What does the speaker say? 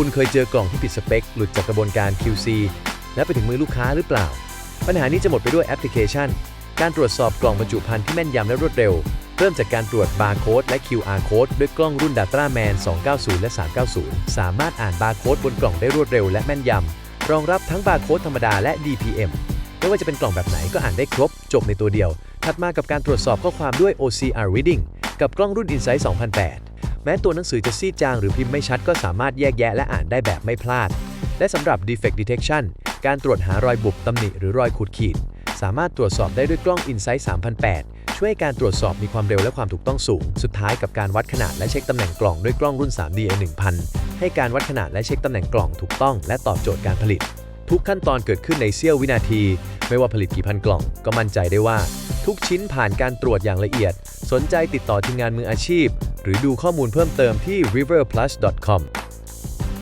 คุณเคยเจอกล่องที่ผิดสเปค หลุดจากกระบวนการ QC และไปถึงมือลูกค้าหรือเปล่า ปัญหานี้จะหมดไปด้วยแอปพลิเคชัน การตรวจสอบกล่องบรรจุภัณฑ์ที่แม่นยำและรวดเร็ว เริ่มจากการตรวจบาร์โค้ดและ QR Code ด้วยกล้องรุ่น DataMan 290 และ 390 สามารถอ่านบาร์โค้ดบนกล่องได้รวดเร็วและแม่นยำ รองรับทั้งบาร์โค้ดธรรมดาและ DPM ไม่ว่าจะเป็นกล่องแบบไหนก็อ่านได้ครบ จบในตัวเดียว ถัดมากับการตรวจสอบข้อความด้วย OCR Reading กับกล้องรุ่น Insight 2008 ม้ตัวหนังสือจะซีดจางหรือพิมพ์ไม่ชัดก็สามารถแยกแยะและอ่านได้แบบไม่พลาด และสำหรับ Defect Detection การตรวจหารอยบุบตำหนิหรือรอยขูดขีด สามารถตรวจสอบได้ด้วยกล้อง Insight 3008 ช่วยการตรวจสอบมีความเร็วและความถูกต้องสูง สุดท้ายกับการวัดขนาดและเช็คตำแหน่งกล่องด้วยกล้องรุ่น 3D A 1000 ให้การวัดขนาดและเช็คตำแหน่งกล่องถูกต้อง และตอบโจทย์การผลิต ทุกขั้นตอนเกิดขึ้นในเสี้ยววินาที ไม่ว่าผลิตกี่พันกล่อง ก็มั่นใจได้ว่า ทุกชิ้นผ่านการตรวจอย่างละเอียด สนใจติดต่อทีมงานมืออาชีพ หรือดูข้อมูลเพิ่มเติมที่ riverplus.com